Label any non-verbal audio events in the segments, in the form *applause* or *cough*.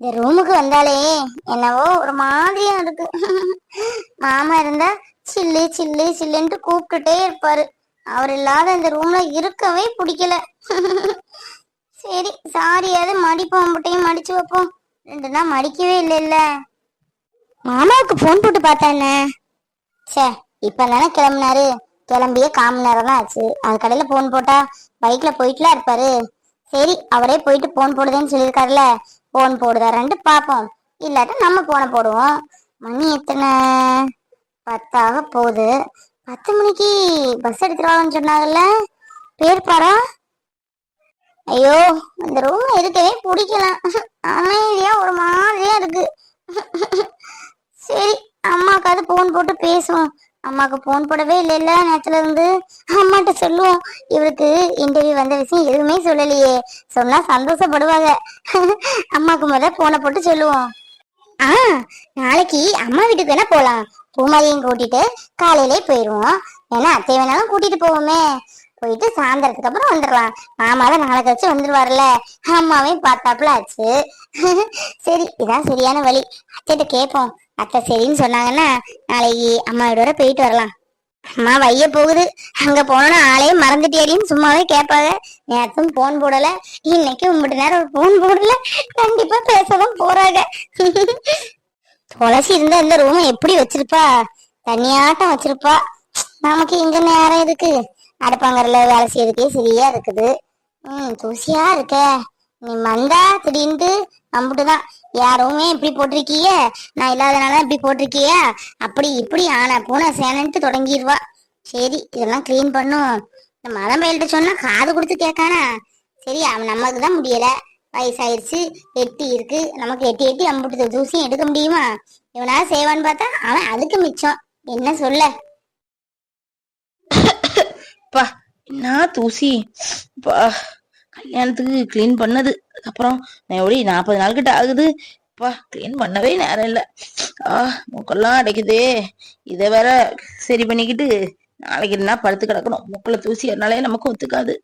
இந்த ரூமுக்கு வந்தாலே என்னவோ ஒரு மாதிரியா இருக்கு. மாமா இருந்தா சில்லு சில்லு சில்லுன்ட்டு கூப்பிட்டுட்டே இருப்பாரு. அவர் இல்லாத இந்த ரூம்ல இருக்கவே பிடிக்கல. சரி சாரியாவது மடிப்போம் முட்டையும் மடிச்சு வைப்போம். ரெண்டு நாள் மடிக்கவே இல்லைல்ல. மாமாவுக்கு ஃபோன் போட்டு பார்த்தானே சே இப்ப தானே கிளம்புனாரு. கிளம்பியே காம நேரம் தான் ஆச்சு. அது கடையில போன் போட்டா பைக்ல போயிட்டுலாம் இருப்பாரு. சரி அவரே போயிட்டு போன் போடுதேன்னு சொல்லியிருக்காருல போன் போடுதாரன்ட்டு பார்ப்போம் இல்லாட்டா நம்ம போனை போடுவோம். மணி எத்தனை? பத்தாக போகுது. பத்து மணிக்கு பஸ் எடுத்துருவாங்கன்னு சொன்னாங்கல்ல? பேர் பாரா ஐயோ இந்த ரூம் இருக்கவே பிடிக்கலாம் அமைதியா ஒரு மாதிரியா இருக்கு. சரி அம்மாக்காவது போன் போட்டு பேசுவோம். அம்மாக்கு போன் போடவே இல்லைல்ல நேரத்துல இருந்து. அம்மாட்ட சொல்லுவோம். இவருக்கு இன்டர்வியூ வந்த விஷயம் எதுவுமே சொல்லலையே. சொன்னா சந்தோஷப்படுவாங்க. அம்மாக்கு முத போனை போட்டு சொல்லுவோம். ஆ நாளைக்கு அம்மா வீட்டுக்கு வேணா போலாம். பூமாரியும் கூட்டிட்டு காலையிலே போயிருவோம். ஏன்னா அத்தை வேணாலும் கூட்டிட்டு போவோமே. போயிட்டு சாயந்தரத்துக்கு அப்புறம் வந்துடலாம் மாமா தான் நாளை கழிச்சு வந்துருவாருல்ல. அம்மாவையும் பார்த்தாப்புல ஆச்சு. சரி இதான் சரியான வழி. அத்தைகிட்ட கேட்போம். அத்தை சரின்னு சொன்னாங்கன்னா நாளைக்கு அம்மா வீடு வர போயிட்டு வரலாம். அம்மா வைய போகுது. அங்க போனோம்னா ஆளையே மறந்துட்டியாடின்னு சும்மாவே கேட்பாங்க. நேரத்தும் போன் போடல. இன்னைக்கு உங்கள்கிட்ட நேரம் போன் போடல. கண்டிப்பா பேசதான் போறாங்க. துளசி இருந்தா இந்த ரூம் எப்படி வச்சிருப்பா? தனியாட்டம் வச்சிருப்பா. நமக்கு இங்க நேரம் இருக்கு அடுப்பாங்கறல வேலை செய்யறதுக்கே சரியா இருக்குது. ம் தூசியா இருக்க. நீ மந்தா திடீர்னு அம்புட்டுதான் யாருமே இப்படி போட்டிருக்கீங்க? நான் இல்லாதனால இப்படி போட்டிருக்கிய? அப்படி இப்படி ஆனா பூனை சேனன்ட்டு தொடங்கிடுவா சரி இதெல்லாம் க்ளீன் பண்ணும். இந்த மதம் பயில்கிட்ட சொன்னா காது கொடுத்து கேட்கானா? சரி அவன் நமக்கு தான் முடியல. வயசாயிருச்சு எட்டி இருக்கு. நமக்கு எட்டி எட்டி அம்புட்டு தூசியும் எடுக்க முடியுமா? இவனா செய்வான்னு பார்த்தா அவன் அதுக்கு மிச்சம். என்ன சொல்ல? பா என்ன தூசி? பா. நேரத்துக்கு கிளீன் பண்ணது. அதுக்கப்புறம் நான் எப்படி நாற்பது நாள் கிட்ட ஆகுது. அப்பா கிளீன் பண்ணவே நேரம் இல்லை. ஆ மூக்கெல்லாம் அடைக்குதே. இதை வேற சரி பண்ணிக்கிட்டு நாளைக்கு என்ன படுத்து கிடக்கணும். மூக்குல தூசி அதனாலே நமக்கு ஒத்துக்காது.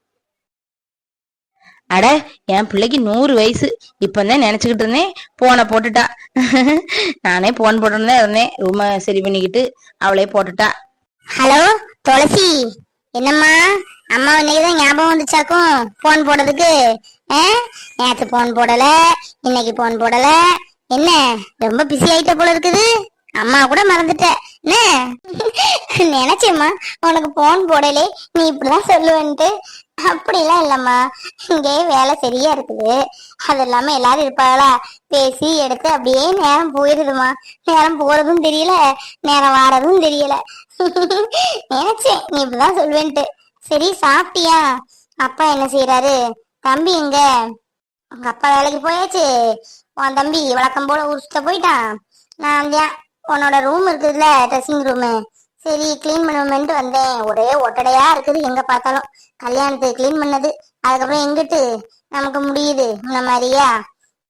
அட என் பிள்ளைக்கு நூறு வயசு. இப்பதான் நினைச்சுக்கிட்டு இருந்தேன். போனை போட்டுட்டா. *laughs* நானே போன் போட்டு இருந்தேன். ரூம சரி பண்ணிக்கிட்டு அவளே போட்டுட்டா. ஹலோ துளசி. என்னம்மா? அம்மா இன்னைக்கு தான் ஞாபகம் வந்துச்சாக்கும்? போன் போடுறதுக்கு ஆ? நேத்து போன் போடல. இன்னைக்கு போன் போடல. என்ன? ரொம்ப பிஸி ஆயிட்ட போல இருக்குது. அம்மா கூட மறந்துட்ட. என்ன? நினைச்சேம்மா உனக்கு போன் போடலே. நீ இப்படிதான் சொல்லுவேன்ட்டு. அப்படிலாம் இல்லம்மா. இங்கே வேலை சரியா இருக்குது. அது இல்லாம எல்லாரும் இருப்பாங்களா? பேசி எடுத்து அப்படியே நேரம் போயிருதுமா நேரம் போறதும் தெரியல. நேரம் வாரதும் தெரியல. நினைச்சேன் நீ இப்படிதான் சொல்லுவேன்ட்டு. சரி சாப்பிட்டியா? அப்பா என்ன செய்யறாரு தம்பி எங்க? உங்க அப்பா வேலைக்கு போயாச்சு. உன் தம்பி வழக்கம் போல ஊர் சுத்த போயிட்டான். நான் வந்தேன் உன்னோட ரூம் இருக்குதுல்ல ட்ரெஸ்ஸிங் ரூமு சரி க்ளீன் பண்ணுவோமேன்ட்டு வந்தேன். ஒரே ஒட்டடையா இருக்குது எங்க பார்த்தாலும். கல்யாணத்துக்கு கிளீன் பண்ணது. அதுக்கப்புறம் எங்கிட்டு? நமக்கு முடியுது. இந்த மாதிரியா?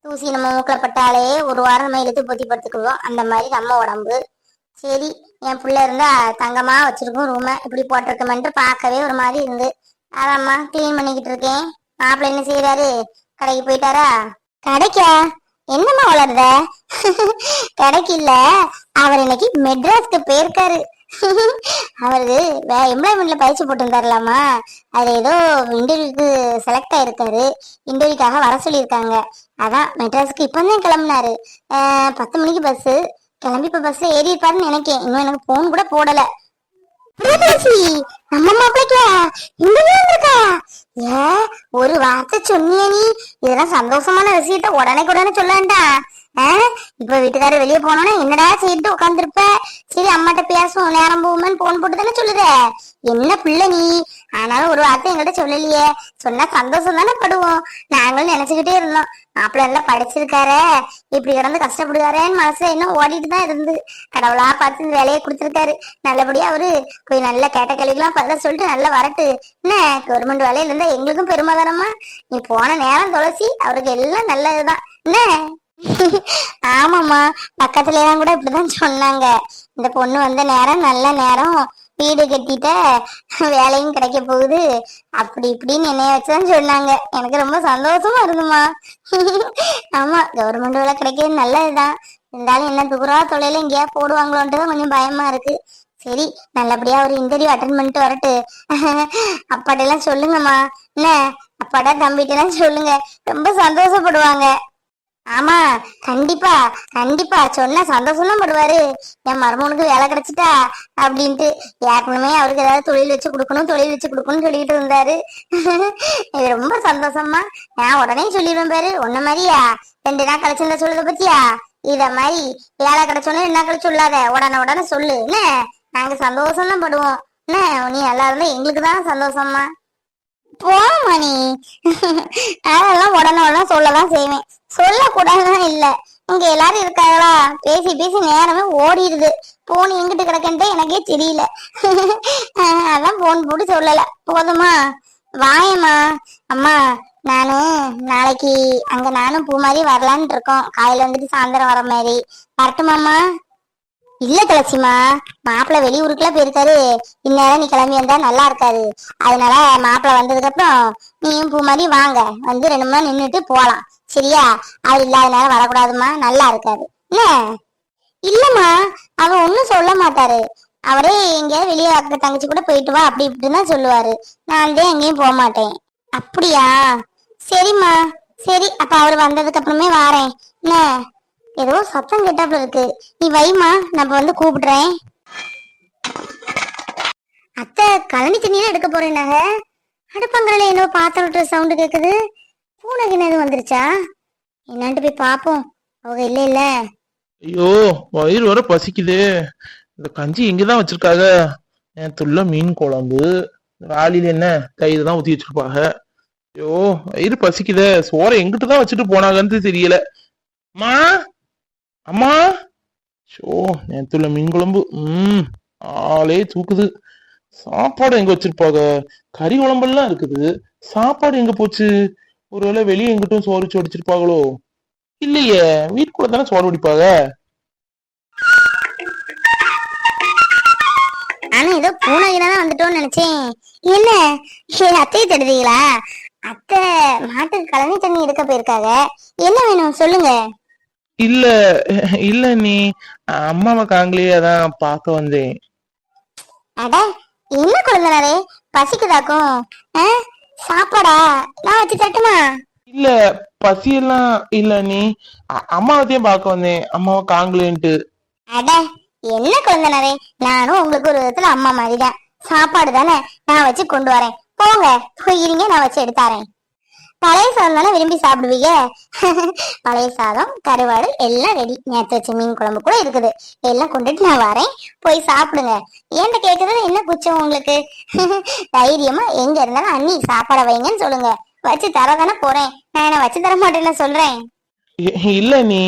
தூசி நம்ம மூக்கில் பட்டாலே ஒரு வாரம் நம்ம இழுத்து பொத்தி படுத்துக்குவோம் அந்த மாதிரி நம்ம உடம்பு. சரி என் புள்ள இருந்தா தங்கமா வச்சிருக்கும் ரூமை இப்படி போட்டிருக்கமென்ட்டு பார்க்கவே ஒரு மாதிரி இருந்து. அதாம்மா க்ளீன் பண்ணிக்கிட்டு இருக்கேன். மாப்பிள்ள என்ன செய்யறாரு கடைக்கு போயிட்டாரா? கடைக்கா? என்னம்மா வளருத? கடைக்கு இல்ல. அவர் இன்னைக்கு மெட்ராஸ்க்கு போயிருக்காரு. அவரு எம்ப்ளாய்மெண்ட்ல பயிற்சி போட்டிருந்தாருலாமா? அதுல ஏதோ இன்டர்வியூக்கு செலக்ட் ஆயிருக்காரு. இன்டர்வியூக்காக வர சொல்லியிருக்காங்க. அதான் மெட்ராஸ்க்கு இப்பதான் கிளம்புனாரு. பத்து மணிக்கு பஸ் கிளம்பி இப்ப பஸ்ல ஏறி இருப்பாருன்னு நினைக்கேன். இன்னும் எனக்கு போன் கூட போடல. பிரியதர்சி, நம்ம மாப்பிளைக்கா இருக்கா? ஏ ஒரு வார்த்தை சொன்னிய நீ. இதெல்லாம் சந்தோஷமான விஷயத்த உடனே உடனே சொல்ல வேண்டாம் இப்ப வீட்டுக்காரர் வெளியே போனோன்னா என்னடா செய்துட்டு உட்காந்துருப்ப சரி அம்மாட்ட பேசுவோம். நேரம் போகுமேன்னு போன் போட்டு தானே சொல்லுத. என்ன பிள்ளை நீ? ஆனாலும் ஒரு வார்த்தை எங்கள்கிட்ட சொல்லலையே. சொன்னா சந்தோஷம் தானே படுவோம். நாங்களும் நினைச்சுக்கிட்டே இருந்தோம். மாப்பிள்ள எல்லாம் படிச்சிருக்காரே. இப்படி கிடந்து கஷ்டப்படுவாரேன்னு மனசுல இன்னும் ஓடிட்டு தான் இருந்து. கடவுளா பார்த்து இந்த வேலையை கொடுத்துருக்காரு. நல்லபடியா அவரு போய் நல்ல கேட்ட கேள்விக்கெல்லாம் பதில சொல்லிட்டு நல்லா வரட்டு. என்ன கவர்மெண்ட் வேலையில இருந்தா எங்களுக்கும் பெருமை நீ போன நேரம் துளசி அவருக்கு எல்லாம் நல்லதுதான். என்ன? ஆமாம்மா. பக்கத்துல எல்லாம் கூட இப்படிதான் சொன்னாங்க. இந்த பொண்ணு வந்த நேரம் நல்ல நேரம். வீடு கட்டிட்ட வேலையும் கிடைக்க போகுது. அப்படி இப்படின்னு என்னைய வச்சுதான் சொன்னாங்க. எனக்கு ரொம்ப சந்தோஷமா இருந்துமா ஆமா கவர்மெண்ட் வேலை கிடைக்கிறது நல்லதுதான். இருந்தாலும் என்ன துகுரா தொழில எங்கேயா போடுவாங்களோன்ட்டு தான் கொஞ்சம் பயமா இருக்கு. சரி நல்லபடியா ஒரு இன்டர்வியூ அட்டன் பண்ணிட்டு வரட்டு. அப்பாட்ட எல்லாம் சொல்லுங்கம்மா. என்ன? அப்பாடா தம்பிட்ட எல்லாம் சொல்லுங்க. ரொம்ப சந்தோஷப்படுவாங்க. ஆமா கண்டிப்பா கண்டிப்பா. சொன்ன சந்தோஷம் தான் படுவாரு. என் மருமனுக்கு வேலை கிடைச்சிட்டா அப்படின்ட்டு. ஏற்கனவே அவருக்கு ஏதாவது தொழில் வச்சு கொடுக்கணும் தொழில் வச்சு கொடுக்கணும்னு சொல்லிட்டு இருந்தாரு. இது ரொம்ப சந்தோஷமா. நான் உடனே சொல்லிடுவேன் பாரு. உன்ன மாதிரியா? ரெண்டு நாள் கழிச்சு சொல்லுத பத்தியா இத மாதிரி வேலை கிடைச்சோன்னு என்ன நாள் கழிச்சு சொல்லாத. உடனே உடனே சொல்லு. என்ன? நாங்க சந்தோஷம் தான் படுவோம். என்ன? நீ எல்லாருமே எங்களுக்கு தான் சந்தோஷமா? போ மணி. அதெல்லாம் உடனே உடனே சொல்லதான் செய்வேன். சொல்லக்கூடாதுதான் இல்ல. இங்க எல்லாரும் இருக்காங்களா? பேசி பேசி நேரமே ஓடிடுது. போன் எங்கிட்டு கிடக்குன்ட்டு எனக்கே தெரியல. அதான் போன் போட்டு சொல்லல. போதுமா? வாயம்மா. அம்மா நானு நாளைக்கு அங்க நானும் பூ மாதிரி வரலான்னு இருக்கோம். காலையில வந்துட்டு சாயந்தரம் வர மாதிரி. வரட்டுமாம்மா? இல்ல துளசிமா மாப்பிள்ள வெளியூருக்குலாம் போயிருக்காரு. இந்நேரம் நீ கிளம்பி வந்தா நல்லா இருக்காது. அதனால மாப்பிள்ளை வந்ததுக்கு அப்புறம் நீயும் பூ மாதிரி வாங்க. வந்து ரெண்டு மணி நின்றுட்டு போலாம். சரியா? அவர் இல்லாத நேரம் வரக்கூடாதும்மா. நல்லா இருக்காது. என்ன? இல்லம்மா. அவன் ஒன்னும் சொல்ல மாட்டாரு. அவரே எங்கேயாவது வெளியே அக்க தங்கச்சி கூட போயிட்டு வா. அப்படி இப்படின்னு தான் சொல்லுவாரு. நான் தான் எங்கேயும் போக மாட்டேன். அப்படியா? சரிம்மா. சரி அப்ப அவர் வந்ததுக்கு அப்புறமே வாரேன். என்ன? ஏதோ சத்தம் கேட்டாப்புல இருக்கு. நீ வைமா நம்ம வந்து கூப்பிடுறேன். அத்தை கழனி தண்ணி எடுக்க போறேனாங்க அடுப்பங்கரையில என்னோ பாத்திரம் சவுண்டு கேக்குது. பூனை கிணது வந்துருச்சா? என்னான்ட்டு போய் பாப்போம். அவங்க இல்ல இல்ல. ஐயோ வயிறு வர பசிக்குது. இந்த கஞ்சி இங்கதான் வச்சிருக்காங்க. துள்ள மீன் குழம்பு. ராலில என்ன? தயிர் தான் ஊத்தி வச்சிருப்பாங்க. ஐயோ வயிறு பசிக்குதே. சோறை எங்கிட்டு தான் வச்சுட்டு போனாங்கன்னு தெரியல. மா அம்மா! ஷோ நேத்துல மீன் குழம்பு ம் ஆளே தூக்குது. சாப்பாடு எங்க வச்சிருப்பாங்க கறி குழம்பெல்லாம் இருக்குது. சாப்பாடு எங்க போச்சு? ஒருவேளை வெளியே எங்கிட்டும் சோறு வடிச்சிருப்பாங்களோ இல்லையே வீட்டுக்குள்ள தானே சோறு வடிப்பாங்க ஆனா ஏதோ பூனை வந்துட்டோம்னு நினைச்சேன். என்ன? என் அத்தையை தடுதீங்களா அத்தை மாட்டுக்கு கழனி தண்ணி எடுக்க போயிருக்காங்க என்ன வேணும்? சொல்லுங்க. இல்ல இல்ல நீ அம்மாவை காங்களே அதான் பார்க்க வந்தேன். அட என்ன குழந்தைனாரே? பசிக்குதாக்கும்? சாப்பாடா? நான் வச்சு தட்டுமா? இல்ல பசியெல்லாம் இல்ல நீ அம்மாவத்தையும் பார்க்க வந்தேன். அம்மாவை காங்களேன்ட்டு அட என்ன குழந்தைனாரே? நானும் உங்களுக்கு ஒரு விதத்துல அம்மா மாதிரிதான். சாப்பாடு தானே நான் வச்சு கொண்டு வரேன். போங்க போய் இருங்க நான் வச்சு எடுத்தாரேன் பழைய சாதம் தானே விரும்பி சாப்பிடுவீங்க? *laughs* பழைய சாதம் கருவாடு எல்லாம் ரெடி நேற்று வச்ச மீன் குழம்பு கூட இருக்குது. எல்லாம் கொண்டுட்டு நான் வரேன். போய் சாப்பிடுங்க. ஏன்ட்ட கேட்கறது என்ன குச்சம் உங்களுக்கு? *laughs* தைரியமா எங்க இருந்தாலும் அண்ணி சாப்பாட வைங்கன்னு சொல்லுங்க. வச்சு தர தானே போறேன். நான் என்ன வச்சு தர மாட்டேன்னு சொல்றேன். இல்ல நீ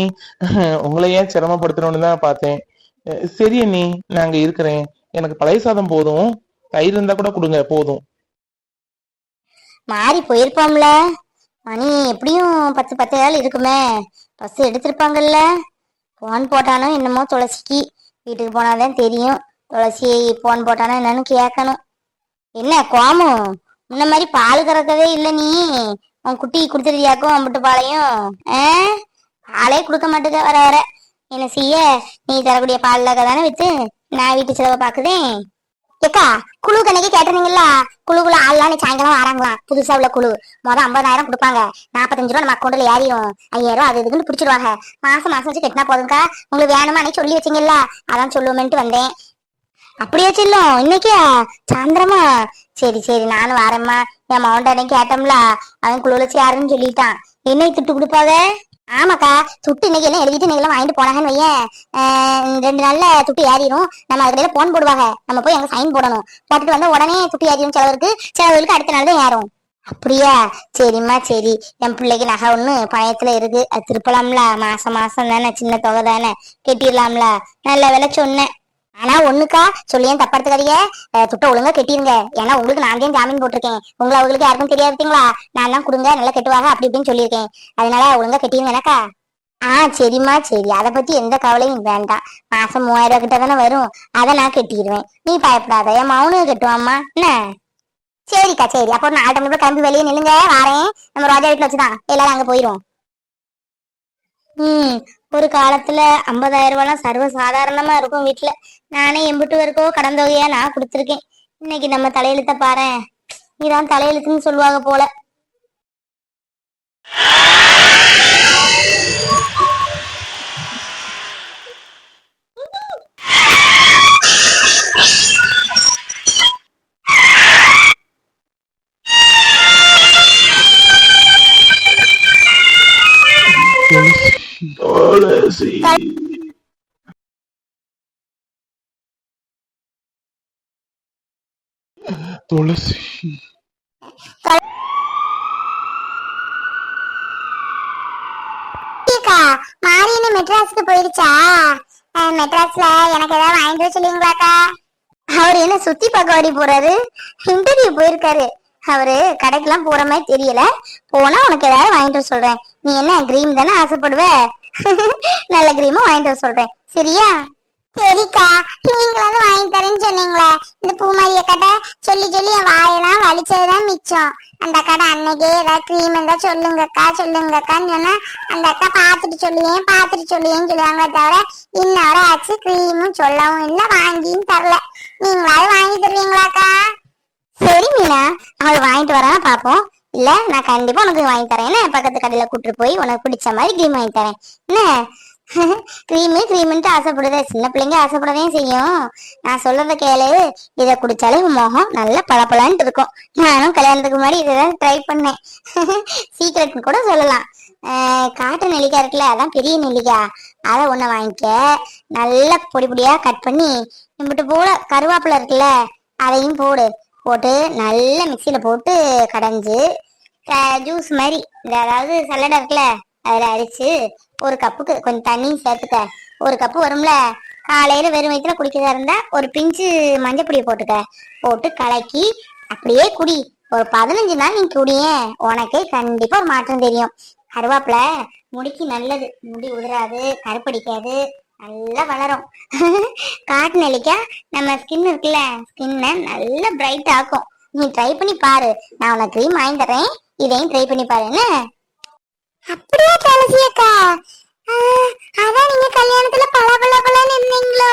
உங்களை ஏன் சிரமப்படுத்தணும்னு தான் பார்த்தேன். சரி நீ நாங்க இருக்கிறேன். எனக்கு பழைய சாதம் போதும். தயிர் இருந்தா கூட கொடுங்க போதும். மாறி போயிருப்போம்ல. மணி எப்படியும் பத்து பத்து நாள் இருக்குமே. பஸ் எடுத்திருப்பாங்கல்ல. போன் போட்டானோ என்னமோ துளசிக்கு. வீட்டுக்கு போனாதான் தெரியும். துளசி போன் போட்டானோ என்னன்னு கேட்கணும். என்ன கோமம் முன்ன மாதிரி பால் கறக்கவே இல்லை நீ. உன் குட்டி குடுத்துருவியாக்கும் அம்பிட்டு பாலையும்? ஆ? பாலே கொடுக்க மாட்டேங்க வர வர. என்ன செய்ய? நீ தரக்கூடிய பால்ல தானே வித்து நான் வீட்டு செலவை பார்க்குதேன். ஏக்கா குழு கணக்கு கேட்டிருந்தீங்களா குழுக்குள்ள ஆள்லாம் சாயங்காலம் வராங்களாம் புதுசா உள்ள குழு. மொதல் ஐம்பதாயிரம் கொடுப்பாங்க. நாற்பத்தஞ்சு ரூபா நம்ம அக்கௌண்ட்ல ஏறிடும் ஐயாயிரம் ரூபா அது இதுன்னு பிடிச்சிருவாங்க மாசம் மாசம் வச்சு கட்டினா போதும்க்கா. உங்களுக்கு வேணுமா அன்னைக்கு சொல்லி வச்சீங்கல்ல? அதான் சொல்லுவோமேன்ட்டு வந்தேன். அப்படியே செல்லும் இன்னைக்கா சாயந்தரமா? சரி சரி. நானும் வரேம்மா. என் மவுண்டானே கேட்டோம்ல. அவன் குழுல யாருன்னு சொல்லிட்டான். என்ன திட்டு கொடுப்பாங்க ஆமாக்கா துட்டு இன்னைக்கு எல்லாம் எழுதிட்டு இன்னைக்கு எல்லாம் வாங்கிட்டு போனாங்கன்னு வையேன் ரெண்டு நாள்ல துட்டு ஏறிடும் நம்ம அதுல போன் போடுவாங்க. நம்ம போய் அங்க சைன் போடணும். போட்டுட்டு வந்தா உடனே துட்டு ஏறிடும் செலவருக்கு சிலவருக்கு அடுத்த நாள் தான் ஏறும். அப்படியா? சரிம்மா சரி. என் பிள்ளைக்கு நகை ஒண்ணு பழையத்துல இருக்கு. அது திருப்பலாம்ல. மாசம் மாசம் தானே. சின்ன தொகை தானே. கட்டிடலாம்ல. நல்ல வேலை சொன்னேன். ஆனா ஒண்ணுக்கா? சொல்லியும் தப்படுத்துக்காதீங்க துட்ட ஒழுங்கா கெட்டிருங்க. ஏன்னா உங்களுக்கு நான் தான் ஜாமீன் போட்டிருக்கேன். உங்களை அவங்களுக்கு யாருக்கும் தெரியாதுங்களா நான் தான் கொடுங்க நல்லா கட்டுவாங்க அப்படி இப்படின்னு சொல்லியிருக்கேன். அதனால ஒழுங்கா கெட்டிருங்க எனக்கா? ஆ சரிம்மா சரி. அதை பத்தி எந்த கவலையும் வேண்டாம். மாசம் மூவாயிரம் ரூபா கிட்ட தானே வரும். அதை நான் கெட்டிடுவேன் நீ பயப்படாத. என் மௌனும் கட்டுவாம்மா. என்ன? சரிக்கா சரி. அப்போ ஒரு நாலு மணி கிளம்பி வெளியே நில்லுங்க. வாரேன். நம்ம ரோஜா வீட்டில் வச்சுதான். எல்லாரும் அங்க போயிடும் ம். ஒரு காலத்துல ஐம்பதாயிரம் ரூபாய்லாம் சர்வ சாதாரணமா இருக்கும் வீட்டுல நானே எம்பிட்டு வரைக்கோ கடன் தொகையா நான் கொடுத்துருக்கேன். இன்னைக்கு நம்ம தலையெழுத்த பாரேன். இதான் தலையெழுத்துன்னு சொல்லுவாங்க போல. துளசி துளசி அக்கா மாரியன்னு மெட்ராஸுக்கு போயிருச்சா மெட்ராஸ்ல எனக்கு ஏதாவது வாங்கிட்டு வர சொல்லுவீங்களாக்கா அவர் என்ன சுத்தி பார்க்க ஓடி போறாரு இன்டர்வியூ போயிருக்காரு அவரு கடைக்கெல்லாம் போற மாதிரி தெரியல போனா உனக்கு ஏதாவது வாங்கிட்டு வர சொல்றேன் நீ என்ன கிரீம் தானே ஆசைப்படுவ நல்ல கிரீமும் வாங்கிட்டு வர சொல்றேன். சரியா? சரிக்கா. நீங்களாவது வாங்கி தரேன்னு சொன்னீங்களே. இந்த பூமாரிய கடை சொல்லி சொல்லி என் வாயெல்லாம் வலிச்சதுதான் மிச்சம். அந்த கடை அன்னைக்கே ஏதாவது க்ரீம் இருந்தா சொல்லுங்கக்கா சொல்லுங்கக்கான்னு சொன்னா அந்த அக்கா பாத்துட்டு சொல்லுவேன் பாத்துட்டு சொல்லுவேன்னு சொல்லுவாங்க தவிர இன்னொரு ஆச்சு க்ரீமும் சொல்லவும் இல்ல வாங்கியும் தரல. நீங்களாவது வாங்கி தருவீங்களாக்கா? சரி மீனா அவள் வாங்கிட்டு வரா பாப்போம் இல்ல நான் கண்டிப்பா உனக்கு வாங்கி தரேன். என்ன பக்கத்து கடையில கூட்டிட்டு போய் உனக்கு பிடிச்ச மாதிரி க்ரீம் வாங்கி தரேன். என்ன? *laughs* க்ரீமு க்ரீம்ன்ட்டு ஆசைப்படுத. சின்ன பிள்ளைங்க ஆசைப்படவே செய்யும். நான் சொல்றத கேளு. இதை குடிச்சாலே முகம் நல்ல பளபளன்ட்டு இருக்கும். நானும் கல்யாணத்துக்கு முன்னாடி இதை ட்ரை பண்ணேன். *laughs* சீக்ரெட்னு கூட சொல்லலாம். காட்டு நெல்லிக்காய் இருக்குல்ல அதான் பெரிய நெல்லிக்காய். அதை ஒன்று வாங்கிக்க. நல்லா பொடி பொடியாக கட் பண்ணி இம்பிட்டு போல கருவேப்பிலை இருக்குல்ல அதையும் போடு. போட்டு நல்லா மிக்சியில் போட்டு கடைஞ்சு ஜூஸ் மாதிரி இந்த அதாவது சல்லடை இருக்குல்ல அதில் அரிச்சு ஒரு கப்புக்கு கொஞ்சம் தண்ணி சேர்த்துக்க. ஒரு கப்பு வரும்ல காலையில் வெறும் வயிற்றுல குடிக்கிறதா இருந்தால் ஒரு பிஞ்சு மஞ்சப்பொடியை போட்டுக்க. போட்டு கலக்கி அப்படியே குடி. ஒரு பதினஞ்சு நாள் நீ குடியேன் உனக்கே கண்டிப்பாக ஒரு மாற்றம் தெரியும். கருவேப்பில முடிக்கு நல்லது. முடி உதிராது கருப்படிக்காது நல்லா வளரும். *laughs* காட்டு நெல்லிக்காய் நம்ம ஸ்கின் இருக்குல்ல ஸ்கின்னை நல்லா பிரைட் ஆக்கும். நீ ட்ரை பண்ணி பாரு. நான் உனக்கு க்ரீம் வாங்கி தரேன். இதையும் ட்ரை பண்ணி பாரு என்ன? அப்படியே துளசி அக்கா? அதான் நீங்க கல்யாணத்துல பல பல பலன்னு இருந்தீங்களோ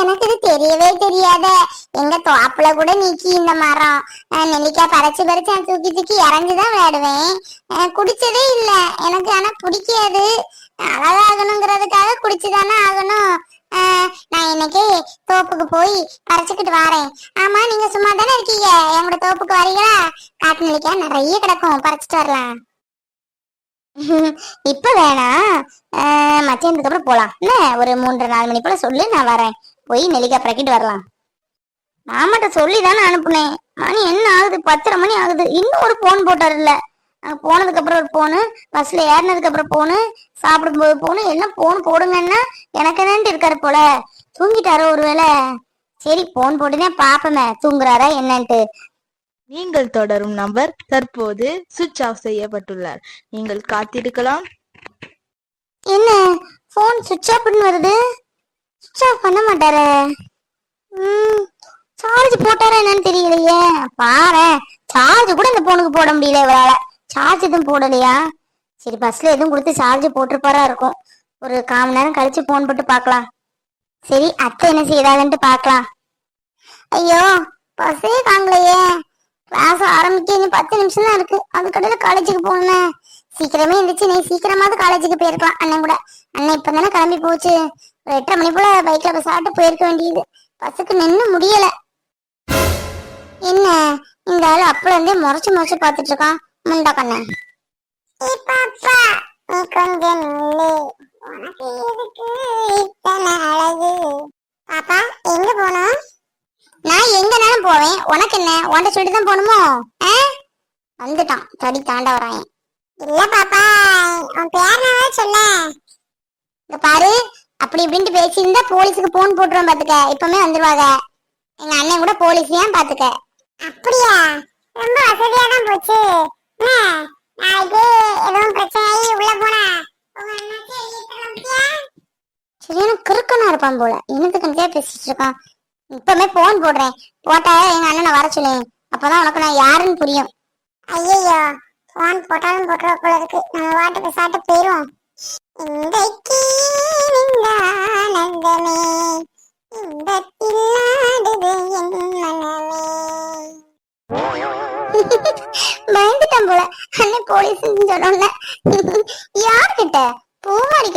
எனக்கு இது தெரியவே தெரியாத. எங்க தோப்புல கூட நீக்கி இந்த மரம். ஆஹ் நெல்லிக்காய் பறிச்சு பறிச்சு நான் தூக்கி தூக்கி இறஞ்சுதான் விளையாடுவேன். குடிச்சதே இல்ல. எனக்கு ஆனா பிடிக்காது. அழகாகணுங்கிறதுக்காக குடிச்சுதானே ஆகணும். ஆஹ் நான் இன்னைக்கு தோப்புக்கு போய் பறிச்சுக்கிட்டு வரேன். ஆமா நீங்க சும்மா தானே இருக்கீங்க எங்களோட தோப்புக்கு வரீங்களா? காட்டு நிலைக்கா நிறைய கிடக்கும். பறிச்சுட்டு வரலாம். *laughs* இப்ப வேணாம் ஆஹ் மத்தியானத்துக்கு அப்புறம் போலாம். என்ன? ஒரு மூன்று நாலு மணி போல சொல்லு நான் வரேன். போய் நெல்லிக்காய் பறக்கிட்டு வரலாம். மாமாட்ட சொல்லி தானே அனுப்புனேன். மணி என்ன ஆகுது? பத்தரை மணி ஆகுது. இன்னும் ஒரு போன் போட்டார் இல்லை அங்க போனதுக்கு அப்புறம் ஒரு போனு பஸ்ல ஏறினதுக்கு அப்புறம் போனு சாப்பிடும்போது போனு என்ன போன் போடுங்கன்னா எனக்கு என்னன்ட்டு இருக்காரு போல. தூங்கிட்டாரோ ஒருவேளை? சரி போன் போட்டுனே பாப்பமே தூங்குறாரா என்னன்ட்டு. நீங்கள் தொடரும் நம்பர் தற்போது சுவிட்ச் ஆஃப் செய்யப்பட்டுள்ளார். நீங்கள் காத்திருக்கலாம். என்ன ஃபோன் சுவிட்ச் ஆஃப்னு வருது? சுவிட்ச் ஆஃப் பண்ண மாட்டாரே. சார்ஜ் போட்டாரா என்னன்னு தெரியலையே. பாரு சார்ஜ் கூட இந்த போனுக்கு போட முடியல இவரால. சார்ஜ் எதுவும் போடலையா? சரி பஸ்ல எதுவும் கொடுத்து சார்ஜ் போட்டிருப்பாரா இருக்கும். ஒரு கால் மணி நேரம் கழிச்சு போன் போட்டு பார்க்கலாம். சரி அத்தை என்ன செய்யறாங்கன்ட்டு பார்க்கலாம். ஐயோ பஸ்ஸே காங்களையே கிளாஸ் ஆரம்பிக்க இனி பத்து நிமிஷம் தான் இருக்கு அதுக்கடையில காலேஜுக்கு போகணும். சீக்கிரமே இருந்துச்சு நீ சீக்கிரமாவது காலேஜுக்கு போயிருக்கலாம் அண்ணன் கூட. அண்ணன் இப்ப தானே கிளம்பி போச்சு. ஒரு எட்டரை மணி போல பைக்ல பஸ் ஆட்டு போயிருக்க வேண்டியது. பஸ்ஸுக்கு நின்று முடியல. என்ன? இந்த ஆள் அப்பல இருந்தே முறைச்சு முறைச்சு பாத்துட்டு இருக்கான். முண்டா கண்ணன் நீ கொஞ்சம் நில்லு. உனக்கு எதுக்கு இத்தனை அழகு? பாப்பா எங்க போனோம்? நான் எங்கனாலும் போவேன். உனக்கு என்ன? உன்ட சொல்லிட்டு தான் போகணுமோ? வந்துட்டான். தடி தாண்ட வரான். இல்ல பாப்பா உன் பேர் சொல்ல. இங்க பாரு. அப்படி இப்படின்ட்டு பேசியிருந்தா போலீஸுக்கு போன் போட்டுருவோம் பாத்துக்க. இப்பவுமே வந்துருவாங்க. எங்க அண்ணன் கூட போலீஸ் ஏன் பாத்துக்க? அப்படியா? ரொம்ப வசதியா தான் போச்சு. நாளைக்கு எதுவும் பிரச்சனை உள்ள போனா? சரியான கிறுக்கனா இருப்பான் போல. இனத்து கணக்கே பேசிட்டு இருக்கான் இப்பவுமே போன் போடுறேன். போட்டா எங்க அண்ணனை வர சொல்லு அப்பதான் உனக்கு நான் யாருன்னு புரியும். ஐயோ போன் போட்டாலும் போட்டுற போல நம்ம வாட்டுக்கு சாப்பிட்டு போயிரும் இன்றைக்கு இந்த பயந்துட்டான் போல. அண்ணன் போலீஸ் சொன்னோன்ன யார்கிட்ட? பூமாரி